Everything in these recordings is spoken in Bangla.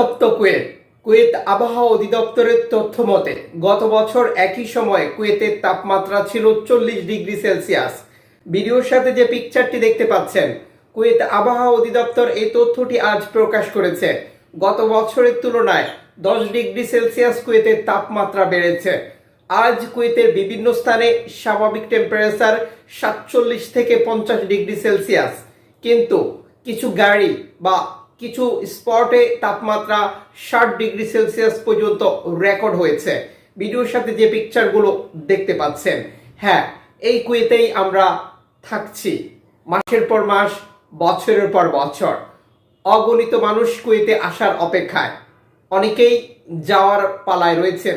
উত্তপ্ত কুয়েত। কুয়েত আবহাওয়া অধিদপ্তরের তথ্য মতে, গত বছর একই সময়ে কুয়েতের তাপমাত্রা ছিল চল্লিশ ডিগ্রি সেলসিয়াস। ভিডিওর সাথে যে পিকচারটি দেখতে পাচ্ছেন, কুয়েত আবহাওয়া অধিদপ্তর এই তথ্যটি আজ প্রকাশ করেছে। গত বছরের তুলনায় দশ ডিগ্রি সেলসিয়াস কুয়েতের তাপমাত্রা বেড়েছে। আজ কুয়েতের বিভিন্ন স্থানে স্বাভাবিক টেম্পারেচার সাতচল্লিশ থেকে পঞ্চাশ ডিগ্রি সেলসিয়াস। কিন্তু কিছু গাড়ি বা কিছু স্পটে তাপমাত্রা ষাট ডিগ্রি সেলসিয়াস পর্যন্ত রেকর্ড হয়েছে। ভিডিওর সাথে যে পিকচারগুলো দেখতে পাচ্ছেন হ্যাঁ এই কুয়েতেই আমরা থাকছি। মাসের পর মাস, বছরের পর বছর। অগণিত মানুষ কুয়েতে আসার অপেক্ষায়। অনেকেই যাওয়ার পালায় রয়েছেন।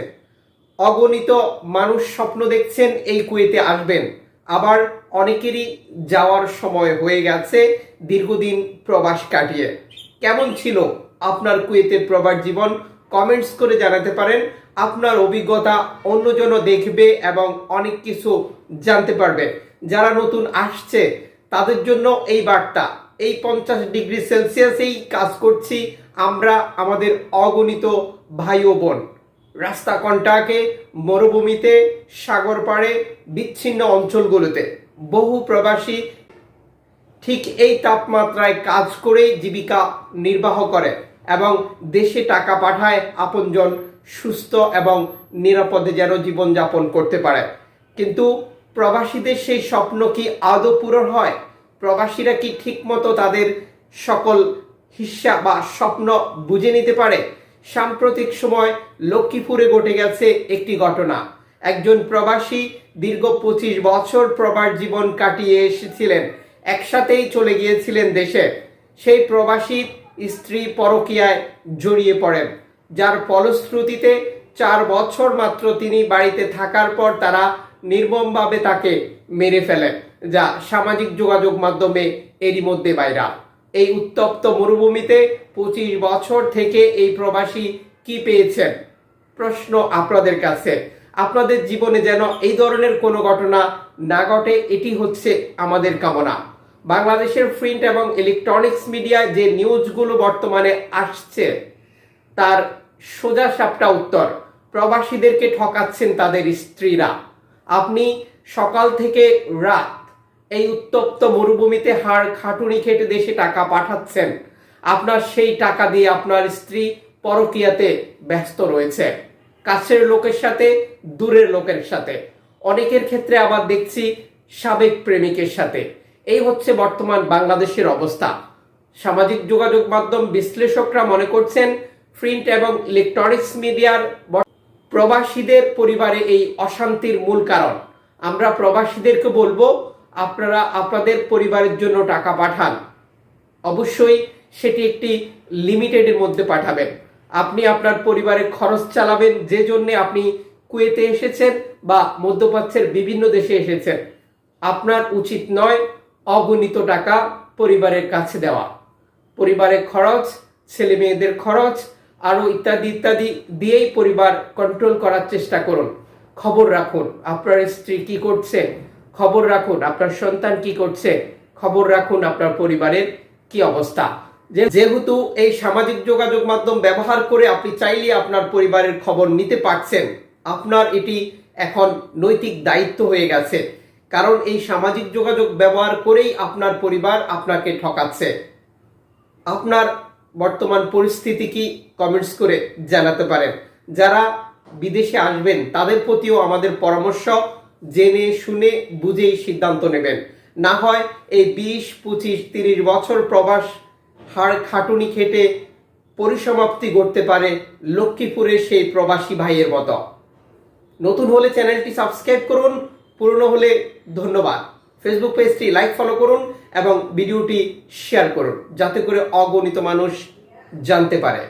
অগণিত মানুষ স্বপ্ন দেখছেন এই কুয়েতে আসবেন। আবার অনেকেরই যাওয়ার সময় হয়ে গেছে দীর্ঘদিন প্রবাস কাটিয়ে। কেমন ছিল আপনার কুয়েতের প্রবাস জীবন? কমেন্টস করে জানাতে পারেন। আপনার অভিজ্ঞতা অন্যজনও দেখবে এবং অনেক কিছু জানতে পারবে। যারা নতুন আসছে, তাদের জন্য এই বার্তা। এই পঞ্চাশ ডিগ্রি সেলসিয়াসেই কাজ করছি আমরা, আমাদের অগণিত ভাই ও বোন। রাস্তা কন্টাকে মরুভূমিতে, সাগর পাড়ে, বিচ্ছিন্ন অঞ্চলগুলোতে। বহু প্রবাসী ঠিক এই তাপমাত্রায় কাজ করে জীবিকা নির্বাহ করে এবং দেশে টাকা পাঠায় আপনজন সুস্থ এবং নিরাপদে যেন জীবনযাপন করতে পারে। কিন্তু প্রবাসীদের সেই স্বপ্ন কি আদৌ পূরণ হয়? প্রবাসীরা কি ঠিকমতো তাদের সকল হিস্সা বা স্বপ্ন বুঝে নিতে পারে? সাম্প্রতিক সময় লক্ষ্মীপুরে ঘটে গেছে একটি ঘটনা। একজন প্রবাসী দীর্ঘ পঁচিশ বছর প্রবাস জীবন কাটিয়ে এসেছিলেন। একসাথেই চলে গিয়েছিলেন দেশে। সেই প্রবাসী স্ত্রী পরকীয়ায় জড়িয়ে পড়েন। যার ফলশ্রুতিতে চার বছর মাত্র তিনি বাড়িতে থাকার পর তারা নির্মমভাবে তাকে মেরে ফেলেন, যা সামাজিক যোগাযোগ মাধ্যমে এরই মধ্যে বাইরা এই উত্তপ্ত মরুভূমিতে পঁচিশ বছর থেকে এই প্রবাসী কি পেয়েছেন? প্রশ্ন আপনাদের কাছে। আপনাদের জীবনে যেন এই ধরনের কোনো ঘটনা না ঘটে, এটি হচ্ছে আমাদের কামনা। বাংলাদেশের প্রিন্ট এবং ইলেকট্রনিক্স মিডিয়ায় যে নিউজগুলো বর্তমানে আসছে, তার সোজা সাপটা উত্তর। প্রবাসীদেরকে ঠকাচ্ছেন তাদের স্ত্রীরা। আপনি সকাল থেকে রাত এই উত্তপ্ত মরুভূমিতে হাড় খাটুনি খেটে দেশে টাকা পাঠাচ্ছেন। আপনার সেই টাকা দিয়ে আপনার স্ত্রী পরকিয়াতে ব্যস্ত রয়েছে। কাছের লোকের সাথে, দূরের লোকের সাথে। অনেকের ক্ষেত্রে আবার দেখছি সাবেক প্রেমিকের সাথে। এই হচ্ছে বর্তমান বাংলাদেশের অবস্থা। সামাজিক যোগাযোগ মাধ্যম বিশ্লেষকরা মনে করছেন, প্রিন্ট এবং ইলেকট্রনিক্স মিডিয়ার প্রবাসীদের পরিবারে এই অশান্তির মূল কারণ। আমরা প্রবাসীদেরকে বলব, আপনারা আপনাদের পরিবারের জন্য টাকা পাঠান। অবশ্যই সেটি একটি লিমিটেডের মধ্যে পাঠাবেন। আপনি আপনার পরিবারের খরচ চালাবেন, যে জন্য আপনি কুয়েতে এসেছেন বা মধ্যপ্রাচ্যের বিভিন্ন দেশে এসেছেন। আপনার উচিত নয় অগণিত টাকা পরিবারের কাছে দেওয়া। পরিবারের খরচ, ছেলে মেয়েদের খরচ আরও ইত্যাদি ইত্যাদি দিয়েই পরিবার কন্ট্রোল করার চেষ্টা করুন। খবর রাখুন, আপনার স্ত্রী কি করছে? খবর রাখুন, আপনার সন্তান কি করছে? খবর রাখুন, আপনার পরিবারের কি অবস্থা? যেহেতু এই সামাজিক যোগাযোগ মাধ্যম ব্যবহার করে আপনি চাইলে আপনার পরিবারের খবর নিতে পারছেন, আপনার এটি এখন নৈতিক দায়িত্ব হয়ে গেছে। কারণ এই সামাজিক যোগাযোগ ব্যবহার করেই আপনার পরিবার আপনাকে ঠকাচ্ছে। আপনার বর্তমান পরিস্থিতি কি কমেন্টস করে জানাতে পারেন। যারা বিদেশে আসবেন, তাদের প্রতিও আমাদের পরামর্শ জেনে, শুনে, বুঝেই সিদ্ধান্ত নেবেন। না হয় এই বিশ, পঁচিশ, তিরিশ বছর প্রবাস হাড় খাটুনি খেটে পরিসমাপ্তি করতে পারে লক্ষ্মীপুরের সেই প্রবাসী ভাইয়ের মতো। নতুন হলে চ্যানেলটি সাবস্ক্রাইব করুন পুরনো হলে ধন্যবাদ। ফেসবুক পেজটি লাইক ফলো করুন এবং ভিডিওটি শেয়ার করুন, যাতে করে অগণিত মানুষ জানতে পারে।